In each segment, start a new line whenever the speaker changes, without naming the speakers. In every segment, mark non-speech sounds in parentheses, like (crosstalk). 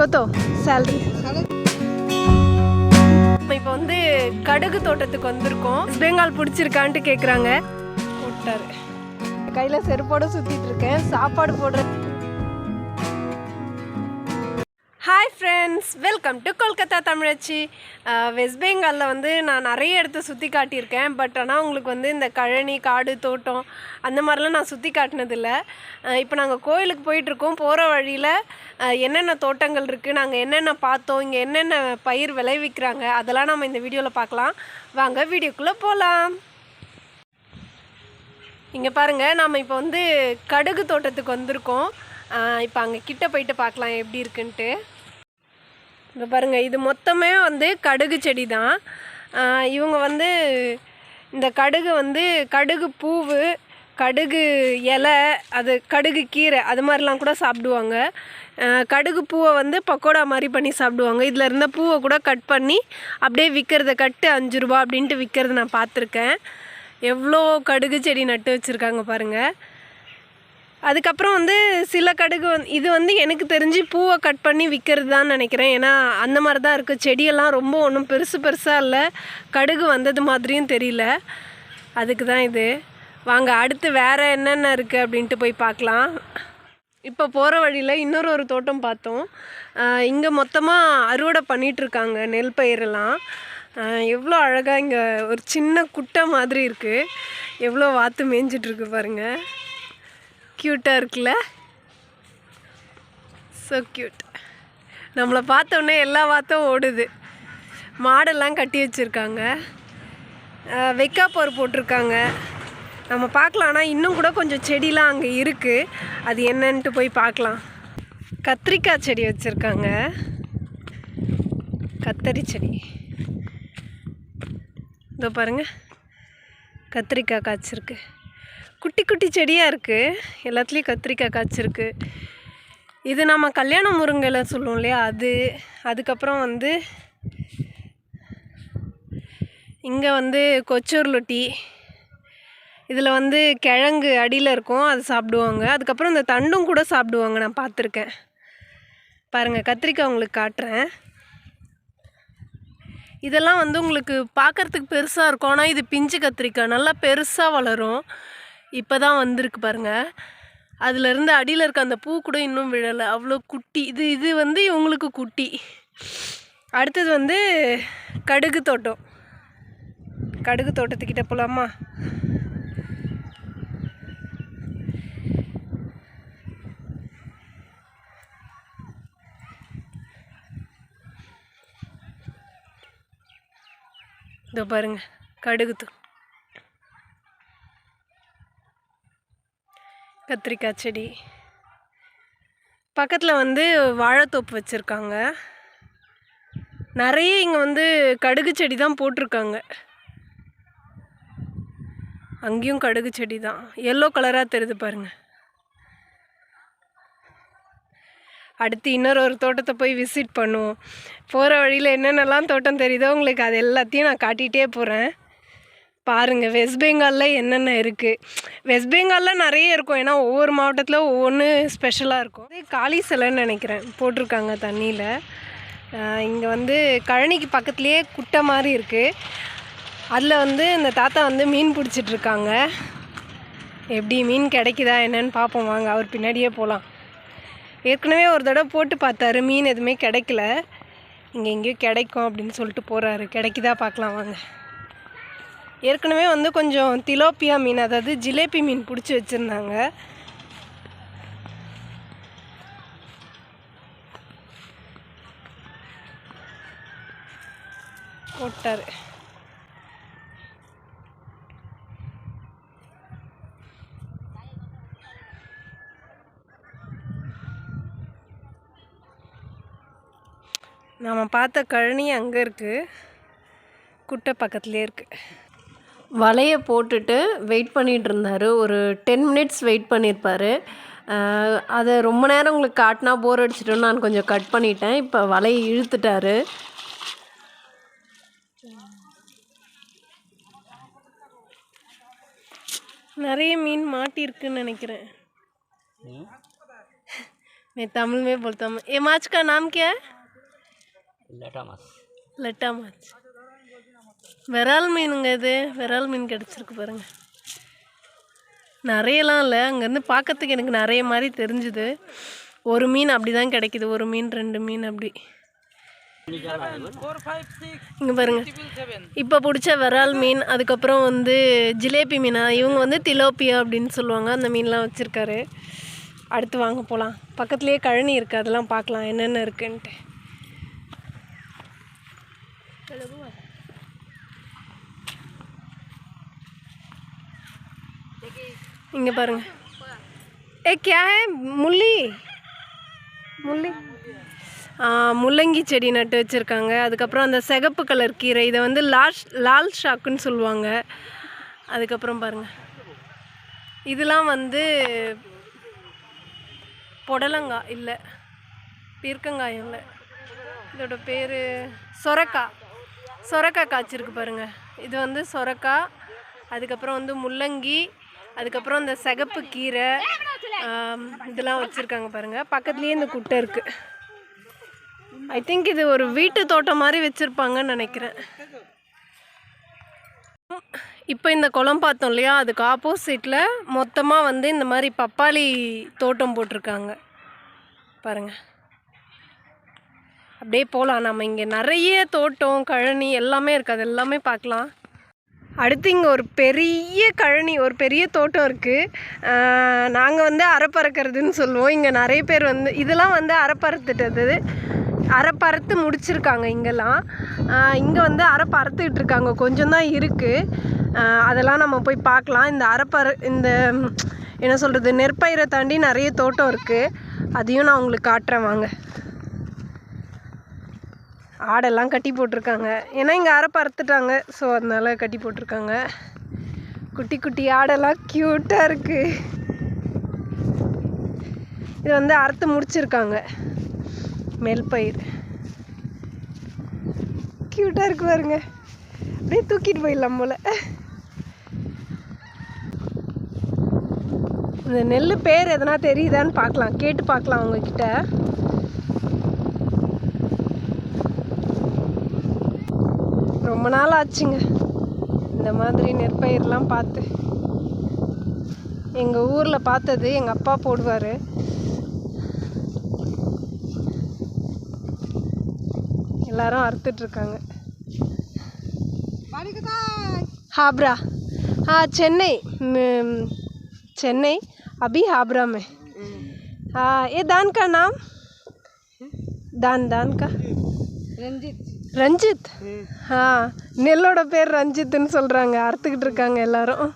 கொத்தோ salary இப்போ வந்து கடுகு தோட்டத்துக்கு வந்திருக்கோம். பெங்கால் பிடிச்சிருக்கான்ட்டு கேட்குறாங்க போட்டாரு. கையில் செருப்போட சுற்றிட்டு இருக்கேன். சாப்பாடு போடுற ஃப்ரெண்ட்ஸ் வெல்கம் டு கொல்கத்தா தமிழச்சி வெஸ்ட் பெங்காலில் வந்து நான் நிறைய இடத்த சுற்றி காட்டியிருக்கேன். பட் ஆனால் உங்களுக்கு வந்து இந்த கழனி காடு தோட்டம் அந்த மாதிரிலாம் நான் சுற்றி காட்டினதில்லை. Uh, இப்போ நாங்கள் கோயிலுக்கு போயிட்டுருக்கோம். போகிற வழியில் uh, என்னென்ன தோட்டங்கள் இருக்குது நாங்கள் என்னென்ன பார்த்தோம் இங்கே என்னென்ன பயிர் விளைவிக்கிறாங்க அதெல்லாம் நம்ம இந்த வீடியோவில் பார்க்கலாம். வாங்க வீடியோக்குள்ளே போகலாம் இங்கே பாருங்கள் நாம் இப்போ வந்து கடுகு தோட்டத்துக்கு வந்திருக்கோம். Uh, இப்போ அங்கே கிட்ட போயிட்டு பார்க்கலாம் எப்படி இருக்குன்ட்டு. இங்கே பாருங்கள் இது மொத்தமே வந்து கடுகு செடி தான் இவங்க வந்து இந்த கடுகு வந்து கடுகு பூவு கடுகு இலை அது கடுகு கீரை அது மாதிரிலாம் கூட சாப்பிடுவாங்க. கடுகு பூவை வந்து பக்கோடா மாதிரி பண்ணி சாப்பிடுவாங்க. இதில் இருந்த பூவை கூட கட் பண்ணி அப்படியே விற்கிறத கட்டு அஞ்சு ரூபா அப்படின்ட்டு விற்கிறத நான் பார்த்துருக்கேன். எவ்வளோ கடுகு செடி நட்டு வச்சுருக்காங்க பாருங்கள் அதுக்கப்புறம் வந்து சில கடுகு வந்து இது வந்து எனக்கு தெரிஞ்சு பூவை கட் பண்ணி விற்கிறது தான் நினைக்கிறேன். ஏன்னா அந்த மாதிரி தான் இருக்குது செடியெல்லாம் ரொம்ப ஒன்றும் பெருசு பெருசாக இல்லை. கடுகு வந்தது மாதிரியும் தெரியல. அதுக்கு தான் இது. வாங்க அடுத்து வேறு என்னென்ன இருக்குது அப்படின்ட்டு போய் பார்க்கலாம். இப்போ போகிற வழியில் இன்னொரு ஒரு தோட்டம் பார்த்தோம். இங்கே மொத்தமாக அறுவடை பண்ணிகிட்ருக்காங்க நெல் பயிரெல்லாம். எவ்வளோ அழகாக இங்கே ஒரு சின்ன குட்டை மாதிரி இருக்குது எவ்வளோ வாத்து மேய்ஞ்சிட்ருக்கு பாருங்கள் க்யூட்டாக இருக்குல்ல? ஸோ க்யூட் நம்மளை பார்த்தோன்னே எல்லா வாத்தும் ஓடுது. மாடெல்லாம் கட்டி வச்சுருக்காங்க. வெக்காப்போர் போட்டிருக்காங்க. நம்ம பார்க்கலாம் ஆனால் இன்னும் கூட கொஞ்சம் செடிலாம் அங்கே இருக்குது அது என்னன்ட்டு போய் பார்க்கலாம். கத்திரிக்காய் செடி வச்சுருக்காங்க. கத்தரி செடி. இதோ பாருங்க. கத்திரிக்காய் காய்ச்சிருக்கு. குட்டி குட்டி செடியாக இருக்குது எல்லாத்துலேயும் கத்திரிக்காய் காய்ச்சிருக்கு. இது நம்ம கல்யாண முருங்கையில் சொல்லுவோம் இல்லையா? அது அதுக்கப்புறம் வந்து இங்கே வந்து கொச்சூர்லொட்டி இதில் வந்து கிழங்கு அடியில் இருக்கும் அது சாப்பிடுவாங்க. அதுக்கப்புறம் இந்த தண்டும் கூட சாப்பிடுவாங்க நான் பார்த்துருக்கேன். பாருங்கள் கத்திரிக்காய் உங்களுக்கு காட்டுறேன். இதெல்லாம் வந்து உங்களுக்கு பார்க்கறதுக்கு பெருசாக இருக்கும். ஆனால் இது பிஞ்சு கத்திரிக்காய். நல்லா பெருசாக வளரும். இப்போ தான் வந்திருக்கு பாருங்கள் அதுலேருந்து அடியில் இருக்க அந்த பூ கூட இன்னும் விழலை. அவ்வளோ குட்டி. இது இது வந்து இவங்களுக்கு குட்டி. அடுத்தது வந்து கடுகு தோட்டம். கடுகு தோட்டத்துக்கிட்ட போகலாமா இதோ பாருங்க. கடுகு தோட்டம். கத்திரிக்காய் செடி. பக்கத்தில் வந்து வாழைத்தோப்பு வச்சுருக்காங்க. நிறைய இங்கே வந்து கடுகு செடி தான் போட்டிருக்காங்க. அங்கேயும் கடுகு செடி தான். எல்லோ கலராக தெரியுது பாருங்கள் அடுத்து இன்னொரு ஒரு தோட்டத்தை போய் விசிட் பண்ணுவோம். போகிற வழியில் என்னென்னலாம் தோட்டம் தெரியுதோ உங்களுக்கு அது எல்லாத்தையும் நான் காட்டிகிட்டே போகிறேன் பாருங்கள் வெஸ்ட் பெங்காலில் என்னென்ன இருக்குது வெஸ்ட் பெங்காலில் நிறைய இருக்கும். ஏன்னா ஒவ்வொரு மாவட்டத்தில் ஒவ்வொன்று ஸ்பெஷலாக இருக்கும். இது காளி சிலைன்னு நினைக்கிறேன். போட்டிருக்காங்க தண்ணியில். இங்கே வந்து கழனிக்கு பக்கத்துலேயே குட்டை மாதிரி இருக்குது அதில் வந்து இந்த தாத்தா வந்து மீன் பிடிச்சிட்ருக்காங்க எப்படி மீன் கிடைக்குதா என்னன்னு பார்ப்போம் வாங்க அவர் பின்னாடியே போகலாம் ஏற்கனவே ஒரு தடவை போட்டு பார்த்தாரு மீன் எதுவுமே கிடைக்கல. இங்கே எங்கேயோ கிடைக்கும் அப்படின்னு சொல்லிட்டு போகிறாரு கிடைக்குதா பார்க்கலாம் வாங்க. ஏற்கனவே வந்து கொஞ்சம் திலோப்பியா மீன் அதாவது ஜிலேபி மீன் பிடிச்சி வச்சுருந்தாங்க. போட்டார். நாம் பார்த்த கழனி அங்கே இருக்குது குட்டை பக்கத்துலேயே இருக்குது வலையை போட்டுட்டு வெயிட் பண்ணிகிட்டு இருந்தார் ஒரு டென் மினிட்ஸ் வெயிட் பண்ணியிருப்பார் அதை ரொம்ப நேரம் உங்களுக்கு காட்டினா போர் அடிச்சிட்டோன்னு நான் கொஞ்சம் கட் பண்ணிட்டேன் இப்போ வலையை இழுத்துட்டாரு நிறைய மீன் மாட்டியிருக்குன்னு நினைக்கிறேன் मैं तमिल में बोलता हूँ ये माछ का नाम क्या है
லெட்டா மாஸ்
லெட்டா மாச் விரால் மீனுங்க இது. விரால் மீன் கிடச்சிருக்கு பாருங்க. நிறையலாம் இல்லை. அங்கேருந்து பார்க்கறதுக்கு எனக்கு நிறைய மாதிரி தெரிஞ்சுது. ஒரு மீன் அப்படி தான் கிடைக்கிது. ஒரு மீன் ரெண்டு மீன் அப்படி. இங்கே பாருங்க. இப்போ பிடிச்ச விரால் மீன் அதுக்கப்புறம் வந்து ஜிலேபி மீனா. இவங்க வந்து திலோப்பியா அப்படின்னு சொல்லுவாங்க. அந்த மீன்லாம் வச்சுருக்காரு. அடுத்து வாங்க போகலாம் பக்கத்துலேயே கழனி இருக்குது அதெல்லாம் பார்க்கலாம். என்னென்ன இருக்குன்ட்டு. இங்கே பாருங்க. ஏ கே முள்ளி? முள்ளி? முள்ளங்கி செடி நட்டு வச்சுருக்காங்க. அதுக்கப்புறம் அந்த சிகப்பு கலர் கீரை இதை வந்து லால் லால் ஷாக்குன்னு சொல்லுவாங்க. அதுக்கப்புறம் பாருங்கள் இதெல்லாம் வந்து புடலங்காய் இல்லை பீர்க்கங்காயம் இல்லை. இதோட பேர் சொரக்காய் சொரக்காய் காய்ச்சிருக்கு பாருங்கள் இது வந்து சொரக்காய் அதுக்கப்புறம் வந்து முள்ளங்கி அதுக்கப்புறம் இந்த சிகப்பு கீரை இதெல்லாம் வச்சுருக்காங்க பாருங்கள் பக்கத்துலேயே இந்த குட்டை இருக்குது ஐ திங்க் இது ஒரு வீட்டு தோட்டம் மாதிரி வச்சுருப்பாங்கன்னு நினைக்கிறேன். இப்போ இந்த குளம் பார்த்தோம் இல்லையா? அதுக்கு ஆப்போசிட்டில் மொத்தமாக வந்து இந்த மாதிரி பப்பாளி தோட்டம் போட்டிருக்காங்க. பாருங்கள் அப்படியே போகலாம் நம்ம இங்கே நிறைய தோட்டம் கழனி எல்லாமே இருக்குது அது எல்லாமே பார்க்கலாம். அடுத்து இங்கே ஒரு பெரிய கழனி ஒரு பெரிய தோட்டம் இருக்குது நாங்கள் வந்து அறப்பறக்கிறதுன்னு சொல்லுவோம். இங்கே நிறைய பேர் வந்து இதெல்லாம் வந்து அறப்பறுத்துட்டது. அறப்பறுத்து முடிச்சிருக்காங்க இங்கெல்லாம். இங்கே வந்து அறப்பறுத்துக்கிட்டு இருக்காங்க. கொஞ்சம் தான் இருக்குது அதெல்லாம் நம்ம போய் பார்க்கலாம். இந்த அறப்பற இந்த என்ன சொல்கிறது நெற்பயிரை தாண்டி நிறைய தோட்டம் இருக்குது அதையும் நான் உங்களுக்கு காட்டுறேன் வாங்க. ஆடெல்லாம் கட்டி போட்டிருக்காங்க. ஏன்னா இங்கே அரை பறத்துட்டாங்க. ஸோ அதனால் கட்டி போட்டிருக்காங்க. குட்டி குட்டி ஆடெல்லாம் க்யூட்டாக இருக்குது இது வந்து அறுத்து முடிச்சிருக்காங்க. நெல் பயிர். க்யூட்டாக இருக்கு பாருங்க. அப்படியே தூக்கிட்டு போயிடலாம் போல. இந்த நெல் பேர் எதனா தெரியுதான்னு பார்க்கலாம். கேட்டு பார்க்கலாம் அவங்கக்கிட்ட ரொம்ப நாள் ஆச்சுங்க இந்த மாதிரி நெற்பயிர்லாம் பார்த்து எங்கள் ஊரில் பார்த்தது எங்கள் அப்பா போடுவார் எல்லாரும் அறுத்துட்ருக்காங்க हाबरा हाँ चेन्नई में- चेन्नई अभी हाबरा में हाँ ये दान का नाम दान दान का
ரஞ்சித்
ரஞ்சித் ஆ நெல்லோட பேர் ரஞ்சித்னு சொல்கிறாங்க அறுத்துக்கிட்டு இருக்காங்க எல்லாரும்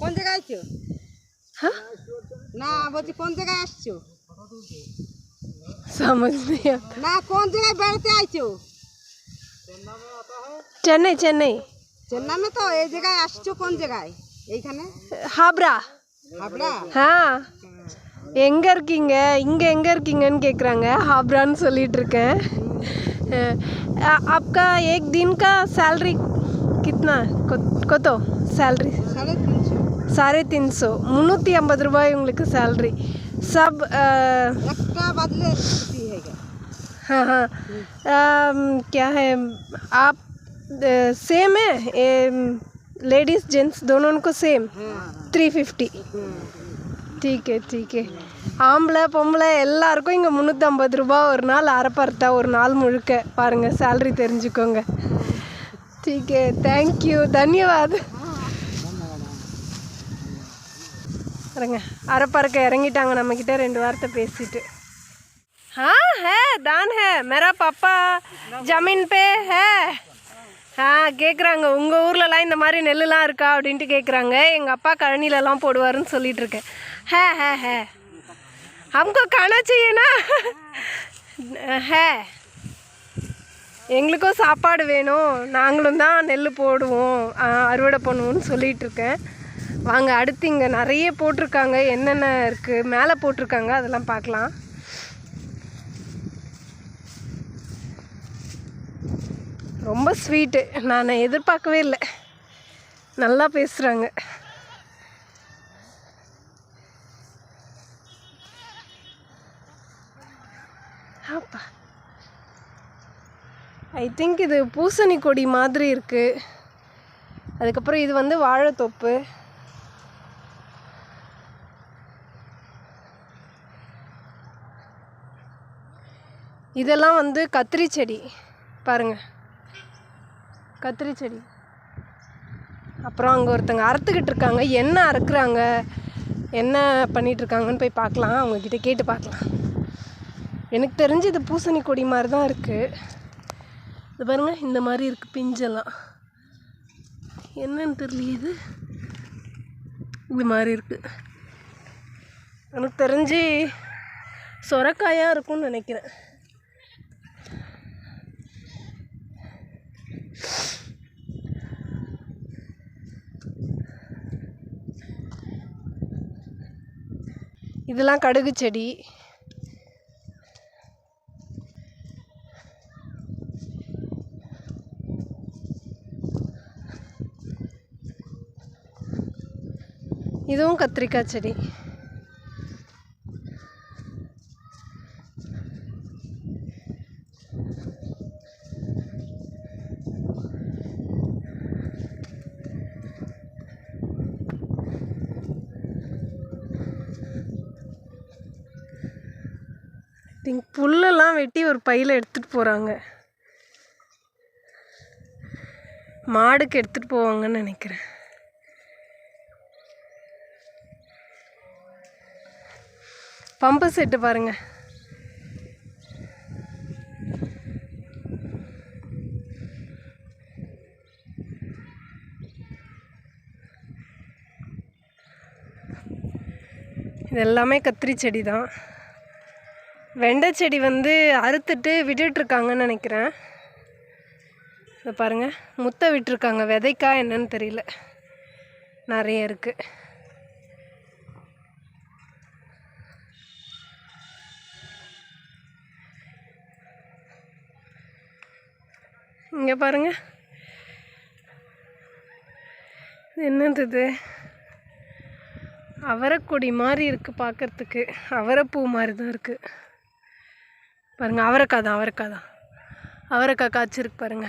কোন জায়গায় আছো
হ্যাঁ
না বলছি কোন জায়গায় আসছো
समझ नहीं आता
না কোন জায়গায় বেড়াতে আইছো
चेन्नई चेन्नई
চেন্নামে তো এই জায়গায় আসছো কোন জায়গায় এইখানে
ஹாப்ரா
হাবড়া
ஆ எங்கே இருக்கீங்க இங்கே எங்கே இருக்கீங்கன்னு கேட்குறாங்க ஹாப்ரான்னு சொல்லிட்டு இருக்கேன் आपका एक दिन का सैलरी कितना கொத்தோ
சேல்ரி
सारे तीन सौ முந்நூற்றி ஐம்பது ரூபாய் உங்களுக்கு சேல்ரி
सब
हाँ हाँ क्या है आप सेम है लेडीज़ जेंट्स दोनों को सेम थ्री फिफ्टी ठीक है ठीक है ஆம்பளை பொம்பளை எல்லாருக்கும் இங்கே முந்நூற்றம்பது ரூபா ஒரு நாள் அரைப்பறுத்தா ஒரு நாள் முழுக்க பாருங்கள் சேல்ரி தெரிஞ்சுக்கோங்க ठीक है थैंक यू धन्यवाद பாருங்க அரைப்பறக்க இறங்கிட்டாங்க நம்மக்கிட்ட ரெண்டு வார்த்தை பேசிட்டு हाँ है दान है मेरा पापा जमीन पे है ஆ கேட்குறாங்க உங்கள் ஊர்லலாம் இந்த மாதிரி நெல்லுலாம் இருக்கா அப்படின்ட்டு கேட்குறாங்க எங்கள் அப்பா கழனிலலாம் போடுவாருன்னு சொல்லிட்டு இருக்கேன் ஹே ஹே ஹே हमको खाना चाहिए ना है எங்களுக்கும் சாப்பாடு வேணும் நாங்களும் தான் நெல் போடுவோம் ஆ, அறுவடை பண்ணுவோம்னு சொல்லிட்டு இருக்கேன் வாங்க அடுத்து இங்கே நிறைய போட்டிருக்காங்க என்னென்ன இருக்குது மேலே போட்டிருக்காங்க அதெல்லாம் பார்க்கலாம் ரொம்ப ஸ்வீட்டு. நான் எதிர்பார்க்கவே இல்லை. நல்லா பேசுகிறாங்க ஆப்பா ஐ திங்க் இது பூசணி கொடி மாதிரி இருக்குது அதுக்கப்புறம் இது வந்து வாழைத்தோப்பு. இதெல்லாம் வந்து கத்திரி செடி. பாருங்கள் கத்திரி செடி அப்புறம் அங்கே ஒருத்தங்க அறுத்துக்கிட்டு இருக்காங்க. என்ன அறுக்குறாங்க? என்ன பண்ணிகிட்டு இருக்காங்கன்னு போய் பார்க்கலாம். அவங்கக்கிட்ட கேட்டு பார்க்கலாம். எனக்கு தெரிஞ்சு இது பூசணி கொடி மாதிரி தான் இருக்குது இது பாருங்கள் இந்த மாதிரி இருக்குது பிஞ்செல்லாம். என்னன்னு தெரியல இது. இது மாதிரி இருக்குது எனக்கு தெரிஞ்சு சொரக்காயாக இருக்கும்னு நினைக்கிறேன். இதெல்லாம் கடுகு செடி. இதுவும் கத்திரிக்காய் செடி. திங்க் புல்லெல்லாம் வெட்டி ஒரு பையில் எடுத்துகிட்டு போகிறாங்க மாடுக்கு எடுத்துகிட்டு போவாங்கன்னு நினைக்கிறேன். பம்பு செட்டு பாருங்க. இது எல்லாமே கத்திரி செடி தான் வெண்டை செடி வந்து அறுத்துட்டு விட்டுட்ருக்காங்கன்னு நினைக்கிறேன். இதை பாருங்க முத்தை விட்டுருக்காங்க. விதைக்கா என்னன்னு தெரியல. நிறைய இருக்குது இங்கே பாருங்க. என்னது இது? அவரைக்கொடி மாதிரி இருக்குது பார்க்கறதுக்கு அவரைப்பூ மாதிரி தான் இருக்குது பாருங்க அவரைக்காய் தான் அவரைக்காய் தான். அவரைக்காய் காய்ச்சிருக்கு பாருங்க.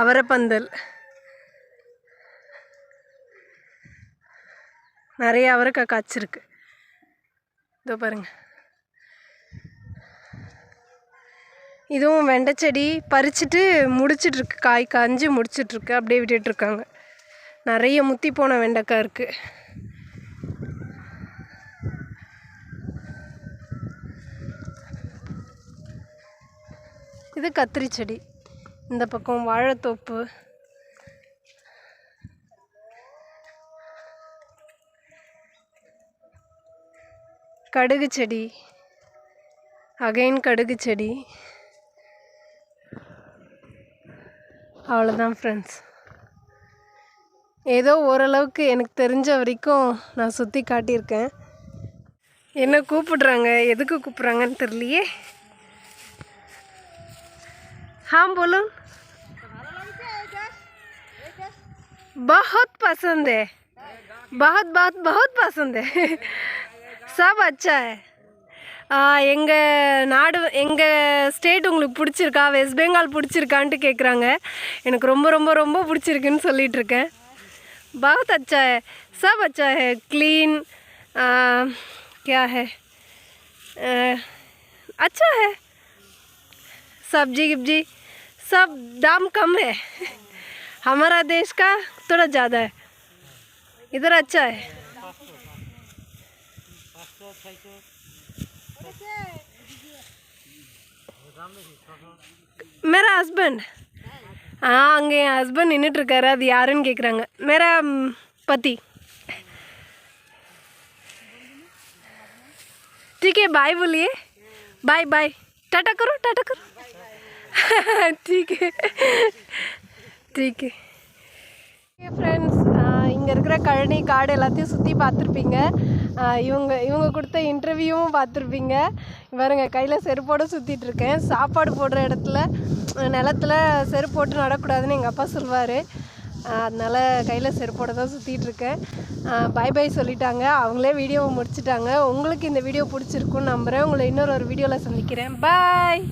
அவரைப்பந்தல். நிறைய அவரைக்காய் காய்ச்சிருக்கு. இதோ பாருங்க. இதுவும் வெண்டை செடி பறிச்சுட்டு முடிச்சிட்ருக்கு காய் காஞ்சு முடிச்சிட்ருக்கு அப்படியே விட்டுட்ருக்காங்க நிறைய முத்தி போன வெண்டைக்காய் இருக்குது இது கத்திரி செடி இந்த பக்கம் வாழைத்தோப்பு. கடுகு செடி அகைன் கடுகு செடி அவ்வளோதான் ஃப்ரெண்ட்ஸ் ஏதோ ஓரளவுக்கு எனக்கு தெரிஞ்ச வரைக்கும் நான் சுற்றி காட்டியிருக்கேன். என்ன கூப்பிடுறாங்க? எதுக்கு கூப்பிட்றாங்கன்னு தெரியலையே? हाँ बोलो बहुत पसंद है बहुत बहुत बहुत पसंद है सब अच्छा है எங்கள் நாடு எங்கள் ஸ்டேட் உங்களுக்கு பிடிச்சிருக்கா வெஸ்ட் பெங்கால் பிடிச்சிருக்கான்ட்டு கேட்குறாங்க எனக்கு ரொம்ப ரொம்ப ரொம்ப பிடிச்சிருக்குன்னு சொல்லிட்டு இருக்கேன் बहुत अच्छा है सब अच्छा है क्लीन क्या है आ, अच्छा है सब्जी गिब्जी सब दाम कम है हमारा देश का थोड़ा ज़्यादा है इधर अच्छा है मेरा हस्बैंड हाँ அங்கே என் ஹஸ்பண்ட் நின்றுட்டுருக்காரு அது யாருன்னு கேட்குறாங்க மேரா ம், பதி ठीक है बाय बोलिए बाय बाय टाटा करो टाटा करो (laughs) ठीक है ठीक है ஃப்ரெண்ட்ஸ் இங்கே இருக்கிற கழனி காடு எல்லாத்தையும் சுற்றி பார்த்துருப்பீங்க ஆஹ் இவங்க இவங்க கொடுத்த இன்டர்வியூவும் பார்த்துருப்பீங்க பாருங்க கையில் செருப்போடு சுற்றிட்டு இருக்கேன் சாப்பாடு போடுற இடத்துல அஹ் நிலத்துல செருப்பு போட்டு நடக்கூடாதுன்னு எங்கள் அப்பா சொல்வார் அதனால் கையில் செருப்போட தான் சுற்றிட்டு இருக்கேன் பை பை சொல்லிட்டாங்க அவங்களே வீடியோவை முடிச்சிட்டாங்க உங்களுக்கு இந்த வீடியோ பிடிச்சிருக்குன்னு நம்புகிறேன் உங்களை இன்னொரு ஒரு வீடியோவில் சந்திக்கிறேன் பாய்